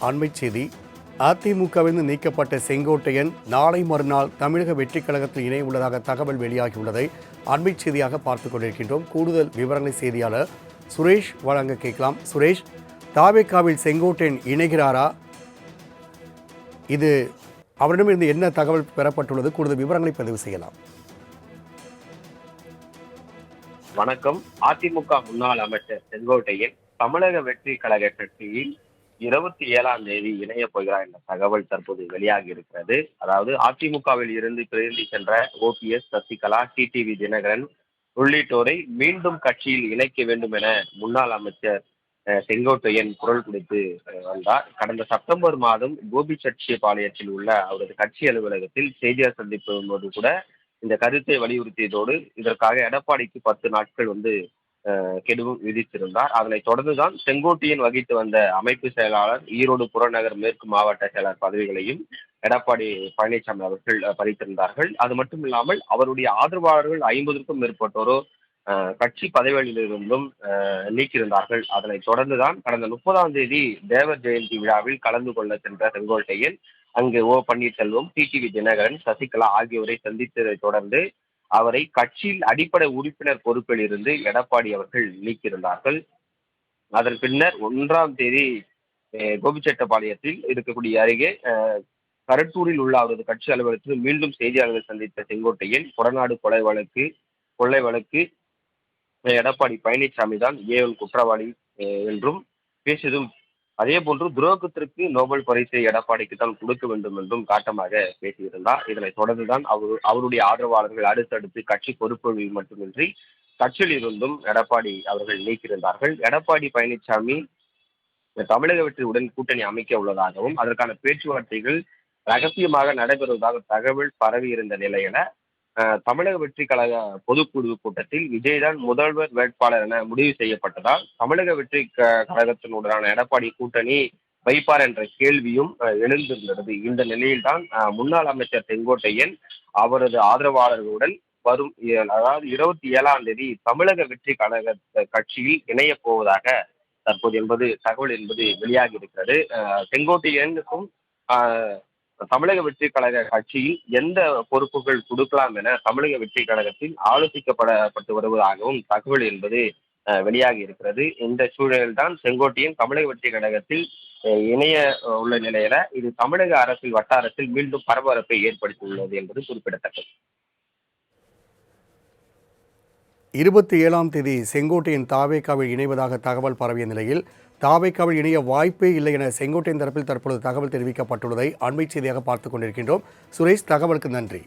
அண்மை செய்தி அதிமுகவிலிருந்து நீக்கப்பட்ட செங்கோட்டையன் நாளை மறுநாள் தமிழக வெற்றிக் கழகத்தில் இணைய உள்ளதாக தகவல் வெளியாகியுள்ளதை அண்மை செய்தியாக பார்த்துக் கொண்டிருக்கின்றோம். கூடுதல் விவரங்களை செய்தியாளர் சுரேஷ் வழங்க கேட்கலாம். சுரேஷ் தாவேக்காவில் செங்கோட்டையன் இணைகிறாரா? இது அவரிடமிருந்து என்ன தகவல் பெறப்பட்டுள்ளது? கூடுதல் விவரங்களை பதிவு செய்யலாம். வணக்கம். அதிமுக முன்னாள் அமைச்சர் செங்கோட்டையன் தமிழக வெற்றி கழக கட்சியில் இருபத்தி ஏழாம் தேதி இணைய போகிறார் என்ற தகவல் தற்போது வெளியாகி இருக்கிறது. அதாவது அதிமுகவில் இருந்து பிரிந்து சென்ற ஓபிஎஸ் சசிகலா டிடிவி தினகரன் உள்ளிட்டோரை மீண்டும் கட்சியில் இணைக்க வேண்டும் என முன்னாள் அமைச்சர் செங்கோட்டையன் குரல் கொடுத்து வந்தார். கடந்த செப்டம்பர் மாதம் கோபி பாளையத்தில் உள்ள அவரது கட்சி அலுவலகத்தில் செய்தியாளர் சந்திப்பு போது கூட இந்த கருத்தை வலியுறுத்தியதோடு இதற்காக எடப்பாடிக்கு பத்து நாட்கள் வந்து கெடுவும் விதித்திருந்தார். அதனைத் தொடர்ந்துதான் செங்கோட்டையன் வகித்து வந்த அமைப்பு செயலாளர் ஈரோடு புறநகர் மேற்கு மாவட்ட செயலர் பதவிகளையும் எடப்பாடி பழனிசாமி அவர்கள் பறித்திருந்தார்கள். அது மட்டும் இல்லாமல் அவருடைய ஆதரவாளர்கள் ஐம்பதுக்கும் மேற்பட்டோரோ கட்சி பதவிகளிலிருந்தும் நீக்கியிருந்தார்கள். அதனைத் தொடர்ந்துதான் கடந்த முப்பதாம் தேதி தேவர் ஜெயந்தி விழாவில் கலந்து கொள்ள சென்ற செங்கோட்டையன் அங்கு ஓ பன்னீர்செல்வம் டிடிவி தினகரன் சசிகலா ஆகியோரை சந்தித்ததைத் தொடர்ந்து அவரை கட்சியில் அடிப்படை உறுப்பினர் பொறுப்பில் இருந்து எடப்பாடி அவர்கள் நீக்கியிருந்தார்கள். அதன் பின்னர் ஒன்றாம் தேதி அஹ், கோபிச்செட்டப்பாளையத்தில் இருக்கக்கூடிய அருகே கரட்டூரில் உள்ள அவரது கட்சி அலுவலகத்தில் மீண்டும் செய்தியாளர்கள் சந்தித்த செங்கோட்டையன் கொடநாடு கொலை வழக்கு கொள்ளை வழக்கு எடப்பாடி பழனிசாமி தான் ஏவன் குற்றவாளி என்றும் பேசியதும் அதே போன்று துரோகத்திற்கு நோபல் பரிசை எடப்பாடிக்கு தான் கொடுக்க வேண்டும் என்றும் காட்டமாக பேசியிருந்தார். இதனைத் தொடர்ந்துதான் அவர் அவருடைய ஆதரவாளர்கள் அடுத்தடுத்து கட்சி பொறுப்புகளில் மட்டுமின்றி கட்சியில் இருந்தும் எடப்பாடி அவர்கள் நீக்கியிருந்தார்கள். எடப்பாடி பழனிசாமி தமிழக வெற்றியுடன் கூட்டணி அமைக்க உள்ளதாகவும் அதற்கான பேச்சுவார்த்தைகள் ரகசியமாக நடைபெறுவதாக தகவல் பரவி இருந்த நிலையில தமிழக வெற்றி கழக பொதுக்குழு கூட்டத்தில் விஜய்தான் முதல்வர் வேட்பாளர் என முடிவு செய்யப்பட்டதால் தமிழக வெற்றி க- கழகத்தினுடனான எடப்பாடி கூட்டணி வைப்பார் என்ற கேள்வியும் எழுந்திருந்தது. இந்த நிலையில்தான் முன்னாள் அமைச்சர் செங்கோட்டையன் அவரது ஆதரவாளர்களுடன் வரும் அதாவது இருபத்தி ஏழாம் தேதி தமிழக வெற்றி கழக கட்சியில் இணைய போவதாக தற்போது என்பது தகவல் என்பது வெளியாகி இருக்கிறது. செங்கோட்டையனுக்கும் தமிழக வெற்றி கழக கட்சியில் எந்த பொறுப்புகள் கொடுக்கலாம் என தமிழக வெற்றி கழகத்தில் ஆலோசிக்கப்படப்பட்டு வருவதாகவும் தகவல் என்பது வெளியாகி இருக்கிறது. இந்த சூழலில்தான் செங்கோட்டையன் தமிழக வெற்றி கழகத்தில் இணைய உள்ள நிலையில இது தமிழக அரசியல் வட்டாரத்தில் மீண்டும் பரபரப்பை ஏற்படுத்தியுள்ளது என்பது குறிப்பிடத்தக்கது. இருபத்தி ஏழாம் தேதி செங்கோட்டையின் தாவேக்காவில் இணைவதாக தகவல் பரவிய நிலையில் தாவைக்காவில் இணைய வாய்ப்பே இல்லை என செங்கோட்டையின் தரப்பில் தற்பொழுது தகவல் தெரிவிக்கப்பட்டுள்ளதை அண்மை செய்தியாக பார்த்துக் கொண்டிருக்கின்றோம். சுரேஷ் தகவலுக்கு நன்றி.